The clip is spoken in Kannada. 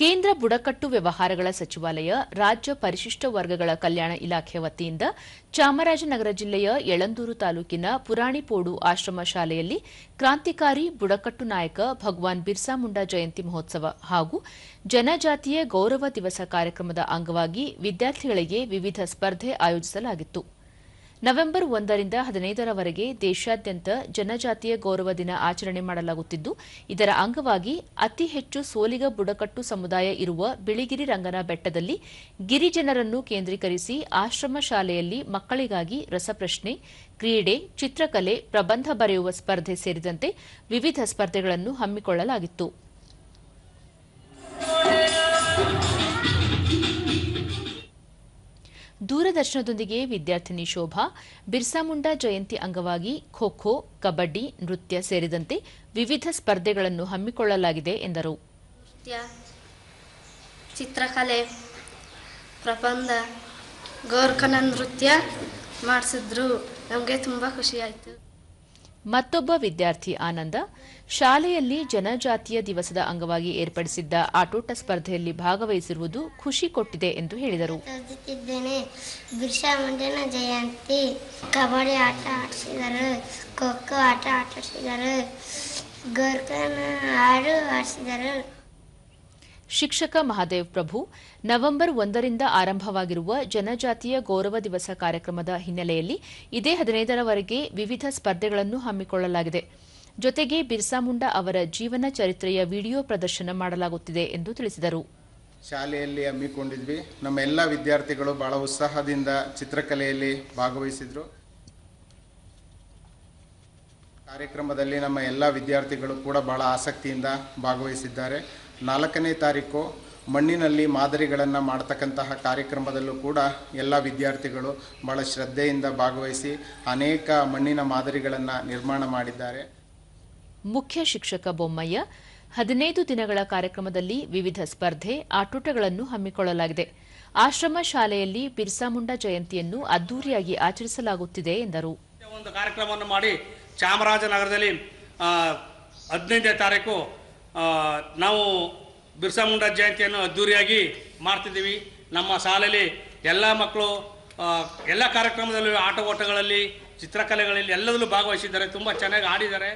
ಕೇಂದ್ರ ಬುಡಕಟ್ಟು ವ್ಯವಹಾರಗಳ ಸಚಿವಾಲಯ, ರಾಜ್ಯ ಪರಿಶಿಷ್ಟ ವರ್ಗಗಳ ಕಲ್ಯಾಣ ಇಲಾಖೆ ವತಿಯಿಂದ ಚಾಮರಾಜನಗರ ಜಿಲ್ಲೆಯ ಯಳಂದೂರು ತಾಲೂಕಿನ ಪುರಾಣಿಪೋಡು ಆಶ್ರಮ ಶಾಲೆಯಲ್ಲಿ ಕ್ರಾಂತಿಕಾರಿ ಬುಡಕಟ್ಟು ನಾಯಕ ಭಗವಾನ್ ಬಿರ್ಸಾ ಮುಂಡಾ ಜಯಂತಿ ಮಹೋತ್ಸವ ಹಾಗೂ ಜನಜಾತಿಯ ಗೌರವ ದಿವಸ ಕಾರ್ಯಕ್ರಮದ ಅಂಗವಾಗಿ ವಿದ್ಯಾರ್ಥಿಗಳಿಗೆ ವಿವಿಧ ಸ್ಪರ್ಧೆ ಆಯೋಜಿಸಲಾಗಿತ್ತು. ನವೆಂಬರ್ ಒಂದರಿಂದ ಹದಿನೈದರವರೆಗೆ ದೇಶಾದ್ಯಂತ ಜನಜಾತಿಯ ಗೌರವ ದಿನ ಆಚರಣೆ ಮಾಡಲಾಗುತ್ತಿದ್ದು, ಇದರ ಅಂಗವಾಗಿ ಅತಿ ಹೆಚ್ಚು ಸೋಲಿಗ ಬುಡಕಟ್ಟು ಸಮುದಾಯ ಇರುವ ಬಿಳಿಗಿರಿ ರಂಗನ ಬೆಟ್ಟದಲ್ಲಿ ಗಿರಿಜನರನ್ನು ಕೇಂದ್ರೀಕರಿಸಿ ಆಶ್ರಮ ಶಾಲೆಯಲ್ಲಿ ಮಕ್ಕಳಿಗಾಗಿ ರಸಪ್ರಶ್ನೆ, ಕ್ರೀಡೆ, ಚಿತ್ರಕಲೆ, ಪ್ರಬಂಧ ಬರೆಯುವ ಸ್ಪರ್ಧೆ ಸೇರಿದಂತೆ ವಿವಿಧ ಸ್ಪರ್ಧೆಗಳನ್ನು ಹಮ್ಮಿಕೊಳ್ಳಲಾಗಿತ್ತು. ದೂರದರ್ಶನದೊಂದಿಗೆ ವಿದ್ಯಾರ್ಥಿನಿ ಶೋಭಾ, ಬಿರ್ಸಾ ಮುಂಡಾ ಜಯಂತಿ ಅಂಗವಾಗಿ ಖೋ ಖೋ ಕಬಡ್ಡಿ, ನೃತ್ಯ ಸೇರಿದಂತೆ ವಿವಿಧ ಸ್ಪರ್ಧೆಗಳನ್ನು ಹಮ್ಮಿಕೊಳ್ಳಲಾಗಿದೆ ಎಂದರು. ಚಿತ್ರಕಲೆ, ಪ್ರಬಂಧ ಗೋರ್ಖನ ನೃತ್ಯ ಮಾಡಿಸಿದ್ರು. ನಮಗೆ ತುಂಬ ಖುಷಿಯಾಯಿತು ಮತ್ತೊಬ್ಬ ವಿದ್ಯಾರ್ಥಿ ಆನಂದ, ಶಾಲೆಯಲ್ಲಿ ಜನಜಾತಿಯ ದಿವಸದ ಅಂಗವಾಗಿ ಏರ್ಪಡಿಸಿದ್ದ ಆಟೋಟ ಸ್ಪರ್ಧೆಯಲ್ಲಿ ಭಾಗವಹಿಸಿರುವುದು ಖುಷಿ ಕೊಟ್ಟಿದೆ ಎಂದು ಹೇಳಿದರು. ಬಿರ್ಸಾ ಮುಂಡನ ಜಯಂತಿ. ಕಬಡ್ಡಿ ಆಟ ಆಡಿಸಿದರು. ಖೋ ಖೋ ಆಟ ಆಡಿಸಿದರು. ಗೋರ್ಖನ ಹಾಡು ಆಡಿಸಿದರು ಶಿಕ್ಷಕ ಮಹಾದೇವ್ ಪ್ರಭು, ನವೆಂಬರ್ ಒಂದರಿಂದ ಆರಂಭವಾಗಿರುವ ಜನಜಾತಿಯ ಗೌರವ ದಿವಸ ಕಾರ್ಯಕ್ರಮದ ಹಿನ್ನೆಲೆಯಲ್ಲಿ ಇದೇ ಹದಿನೈದರವರೆಗೆ ವಿವಿಧ ಸ್ಪರ್ಧೆಗಳನ್ನು ಹಮ್ಮಿಕೊಳ್ಳಲಾಗಿದೆ. ಜೊತೆಗೆ ಬಿರ್ಸಾ ಮುಂಡಾ ಅವರ ಜೀವನ ಚರಿತ್ರೆಯ ವಿಡಿಯೋ ಪ್ರದರ್ಶನ ಮಾಡಲಾಗುತ್ತಿದೆ ಎಂದು ತಿಳಿಸಿದರು. ಶಾಲೆಯಲ್ಲಿ ಹಮ್ಮಿಕೊಂಡಿದ್ವಿ. ನಮ್ಮ ಎಲ್ಲ ವಿದ್ಯಾರ್ಥಿಗಳು ಬಹಳ ಉತ್ಸಾಹದಿಂದ ಚಿತ್ರಕಲೆಯಲ್ಲಿ ಭಾಗವಹಿಸಿದ್ರು. ಕಾರ್ಯಕ್ರಮದಲ್ಲಿ ನಮ್ಮ ಎಲ್ಲ ವಿದ್ಯಾರ್ಥಿಗಳು ಕೂಡ ಬಹಳ ಆಸಕ್ತಿಯಿಂದ ಭಾಗವಹಿಸಿದ್ದಾರೆ. ನಾಲ್ಕನೇ ತಾರೀಕು ಮಣ್ಣಿನಲ್ಲಿ ಮಾದರಿಗಳನ್ನು ಮಾಡ್ತಕ್ಕಂತಹ ಕಾರ್ಯಕ್ರಮದಲ್ಲೂ ಕೂಡ ಎಲ್ಲ ವಿದ್ಯಾರ್ಥಿಗಳು ಬಹಳ ಶ್ರದ್ಧೆಯಿಂದ ಭಾಗವಹಿಸಿ ಅನೇಕ ಮಣ್ಣಿನ ಮಾದರಿಗಳನ್ನು ನಿರ್ಮಾಣ ಮಾಡಿದ್ದಾರೆ. ಮುಖ್ಯ ಶಿಕ್ಷಕ ಬೊಮ್ಮಯ್ಯ ಹದಿನೈದು ದಿನಗಳ ಕಾರ್ಯಕ್ರಮದಲ್ಲಿ ವಿವಿಧ ಸ್ಪರ್ಧೆ ಆಟೋಟಗಳನ್ನು ಹಮ್ಮಿಕೊಳ್ಳಲಾಗಿದೆ. ಆಶ್ರಮ ಶಾಲೆಯಲ್ಲಿ ಬಿರ್ಸಾ ಮುಂಡಾ ಜಯಂತಿಯನ್ನು ಅದ್ದೂರಿಯಾಗಿ ಆಚರಿಸಲಾಗುತ್ತಿದೆ ಎಂದರು. ಒಂದು ಕಾರ್ಯಕ್ರಮವನ್ನು ಮಾಡಿ ಚಾಮರಾಜನಗರದಲ್ಲಿ ಹದಿನೈದನೇ ತಾರೀಕು ನಾವು ಬಿರ್ಸಾ ಮುಂಡಾ ಜಯಂತಿಯನ್ನು ಅದ್ದೂರಿಯಾಗಿ ಮಾಡ್ತಿದ್ದೀವಿ. ನಮ್ಮ ಶಾಲೆಯಲ್ಲಿ ಎಲ್ಲ ಮಕ್ಕಳು ಎಲ್ಲ ಕಾರ್ಯಕ್ರಮದಲ್ಲೂ ಆಟ ಓಟಗಳಲ್ಲಿ ಚಿತ್ರಕಲೆಗಳಲ್ಲಿ ಎಲ್ಲದಲ್ಲೂ ಭಾಗವಹಿಸಿದ್ದಾರೆ. ತುಂಬ ಚೆನ್ನಾಗಿ ಆಡಿದ್ದಾರೆ.